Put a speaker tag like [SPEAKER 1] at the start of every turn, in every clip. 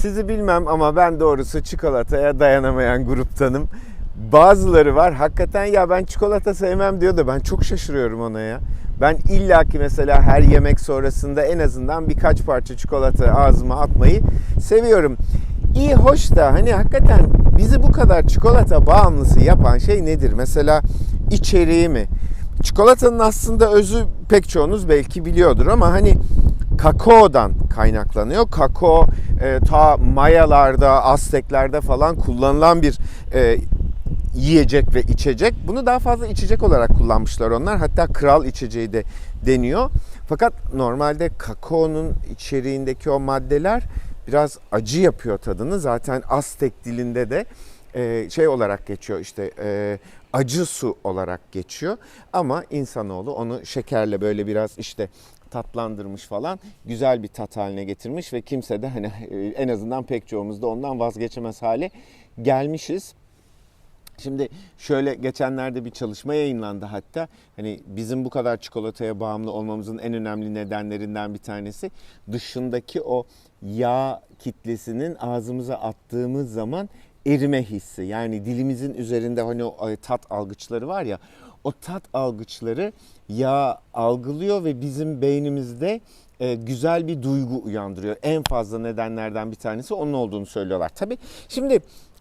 [SPEAKER 1] Sizi bilmem ama ben doğrusu çikolataya dayanamayan gruptanım. Bazıları var hakikaten ya ben çikolata sevmem diyor da ben çok şaşırıyorum ona ya. Ben illaki mesela her yemek sonrasında en azından birkaç parça çikolata ağzıma atmayı seviyorum. İyi hoş da hani hakikaten bizi bu kadar çikolata bağımlısı yapan şey nedir? Mesela içeriği mi? Çikolatanın aslında özü pek çoğunuz belki biliyordur ama hani kakaodan kaynaklanıyor. Kakao e, ta Mayalarda, Azteklerde falan kullanılan bir e, yiyecek ve içecek. Bunu daha fazla içecek olarak kullanmışlar onlar. Hatta kral içeceği de deniyor. Fakat normalde kakaonun içeriğindeki o maddeler biraz acı yapıyor tadını. Zaten Aztek dilinde de e, şey olarak geçiyor işte e, acı su olarak geçiyor. Ama insanoğlu onu şekerle böyle biraz işte tatlandırmış falan güzel bir tat haline getirmiş ve kimse de hani e, en azından pek çoğumuz da ondan vazgeçemez hale gelmişiz. Şimdi şöyle geçenlerde bir çalışma yayınlandı hatta. Hani bizim bu kadar çikolataya bağımlı olmamızın en önemli nedenlerinden bir tanesi dışındaki o yağ kitlesinin ağzımıza attığımız zaman erime hissi. Yani dilimizin üzerinde hani o tat algıçları var ya o tat algıçları yağ algılıyor ve bizim beynimizde e, güzel bir duygu uyandırıyor. En fazla nedenlerden bir tanesi onun olduğunu söylüyorlar. Tabii şimdi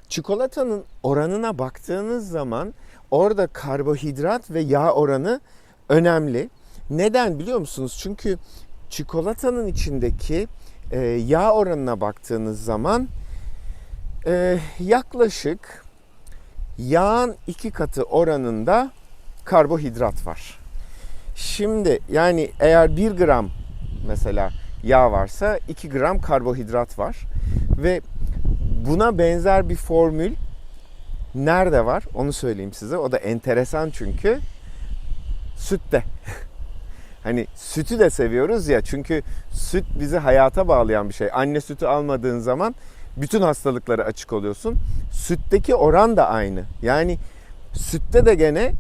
[SPEAKER 1] çikolatanın oranına baktığınız zaman orada karbonhidrat ve yağ oranı önemli. Neden biliyor musunuz? Çünkü çikolatanın içindeki e, yağ oranına baktığınız zaman e, yaklaşık yağın iki katı oranında karbonhidrat var. Şimdi yani eğer 1 gram mesela yağ varsa 2 gram karbonhidrat var ve buna benzer bir formül nerede var onu söyleyeyim size. O da enteresan çünkü sütte. hani sütü de seviyoruz ya çünkü süt bizi hayata bağlayan bir şey. Anne sütü almadığın zaman bütün hastalıklara açık oluyorsun. Sütteki oran da aynı. Yani sütte de gene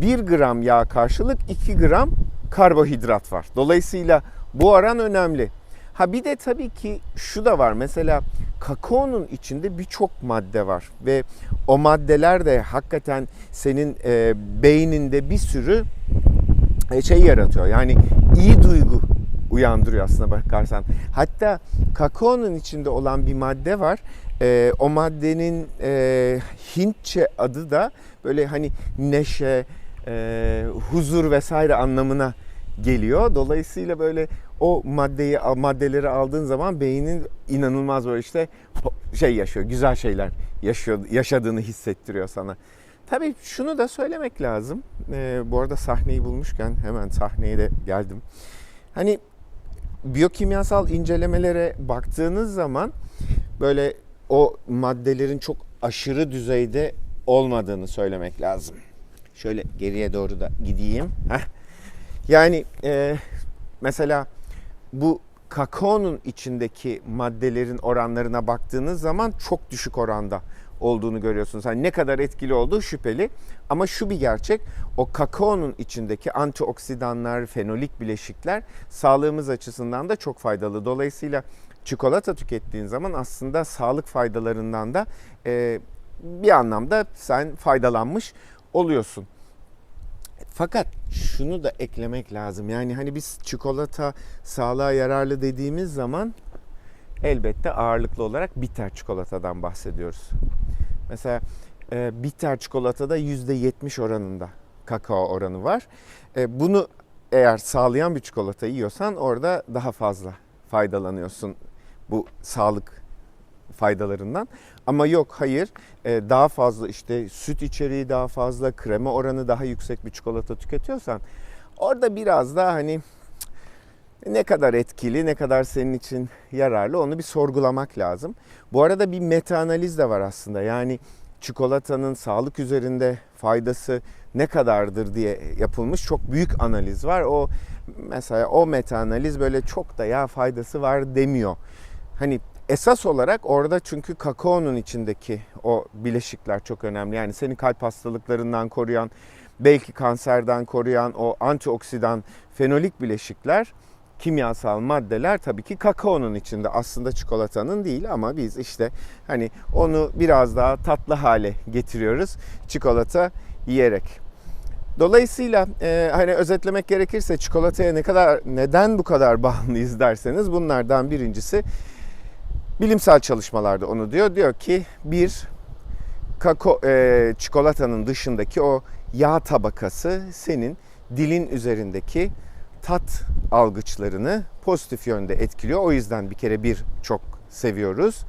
[SPEAKER 1] 1 gram yağ karşılık 2 gram karbonhidrat var. Dolayısıyla bu oran önemli. Ha bir de tabii ki şu da var. Mesela kakaonun içinde birçok madde var ve o maddeler de hakikaten senin e, beyninde bir sürü e, şey yaratıyor. Yani iyi duygu uyandırıyor aslında bakarsan. Hatta kakaonun içinde olan bir madde var. E, o maddenin e, Hintçe adı da böyle hani neşe, e, huzur vesaire anlamına geliyor. Dolayısıyla böyle o maddeyi maddeleri aldığın zaman beynin inanılmaz böyle işte şey yaşıyor, güzel şeyler yaşıyor, yaşadığını hissettiriyor sana. Tabii şunu da söylemek lazım. Ee, bu arada sahneyi bulmuşken hemen sahneye de geldim. Hani biyokimyasal incelemelere baktığınız zaman böyle o maddelerin çok aşırı düzeyde olmadığını söylemek lazım. Şöyle geriye doğru da gideyim. Heh. Yani e, mesela bu kakaonun içindeki maddelerin oranlarına baktığınız zaman çok düşük oranda olduğunu görüyorsunuz. Hani ne kadar etkili olduğu şüpheli ama şu bir gerçek o kakaonun içindeki antioksidanlar, fenolik bileşikler sağlığımız açısından da çok faydalı. Dolayısıyla çikolata tükettiğin zaman aslında sağlık faydalarından da e, bir anlamda sen faydalanmış oluyorsun. Fakat şunu da eklemek lazım. Yani hani biz çikolata sağlığa yararlı dediğimiz zaman elbette ağırlıklı olarak bitter çikolatadan bahsediyoruz. Mesela e, bitter çikolatada %70 oranında kakao oranı var. E, bunu eğer sağlayan bir çikolata yiyorsan orada daha fazla faydalanıyorsun bu sağlık faydalarından. Ama yok hayır e, daha fazla işte süt içeriği daha fazla, krema oranı daha yüksek bir çikolata tüketiyorsan orada biraz daha hani ne kadar etkili, ne kadar senin için yararlı onu bir sorgulamak lazım. Bu arada bir meta analiz de var aslında. Yani çikolatanın sağlık üzerinde faydası ne kadardır diye yapılmış çok büyük analiz var. O mesela o meta analiz böyle çok da ya faydası var demiyor. Hani esas olarak orada çünkü kakaonun içindeki o bileşikler çok önemli. Yani seni kalp hastalıklarından koruyan, belki kanserden koruyan o antioksidan fenolik bileşikler kimyasal maddeler tabii ki kakaonun içinde. Aslında çikolatanın değil ama biz işte hani onu biraz daha tatlı hale getiriyoruz çikolata yiyerek. Dolayısıyla e, hani özetlemek gerekirse çikolataya ne kadar neden bu kadar bağımlıyız derseniz bunlardan birincisi bilimsel çalışmalarda onu diyor. Diyor ki bir kakao e, çikolatanın dışındaki o yağ tabakası senin dilin üzerindeki tat algıçlarını pozitif yönde etkiliyor. O yüzden bir kere bir çok seviyoruz.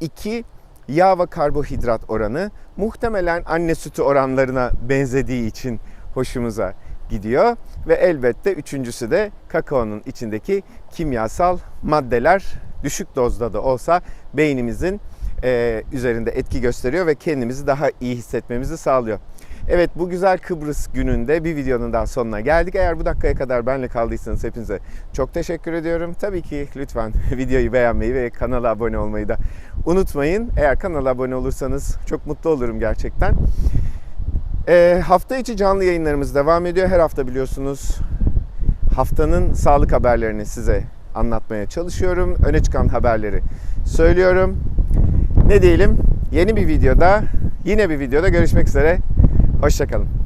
[SPEAKER 1] İki yağ ve karbonhidrat oranı muhtemelen anne sütü oranlarına benzediği için hoşumuza gidiyor. Ve elbette üçüncüsü de kakaonun içindeki kimyasal maddeler düşük dozda da olsa beynimizin e, üzerinde etki gösteriyor ve kendimizi daha iyi hissetmemizi sağlıyor. Evet bu güzel Kıbrıs gününde bir videonun daha sonuna geldik. Eğer bu dakikaya kadar benle kaldıysanız hepinize çok teşekkür ediyorum. Tabii ki lütfen videoyu beğenmeyi ve kanala abone olmayı da unutmayın. Eğer kanala abone olursanız çok mutlu olurum gerçekten. Ee, hafta içi canlı yayınlarımız devam ediyor. Her hafta biliyorsunuz haftanın sağlık haberlerini size anlatmaya çalışıyorum. Öne çıkan haberleri söylüyorum. Ne diyelim? Yeni bir videoda, yine bir videoda görüşmek üzere. Hoşçakalın.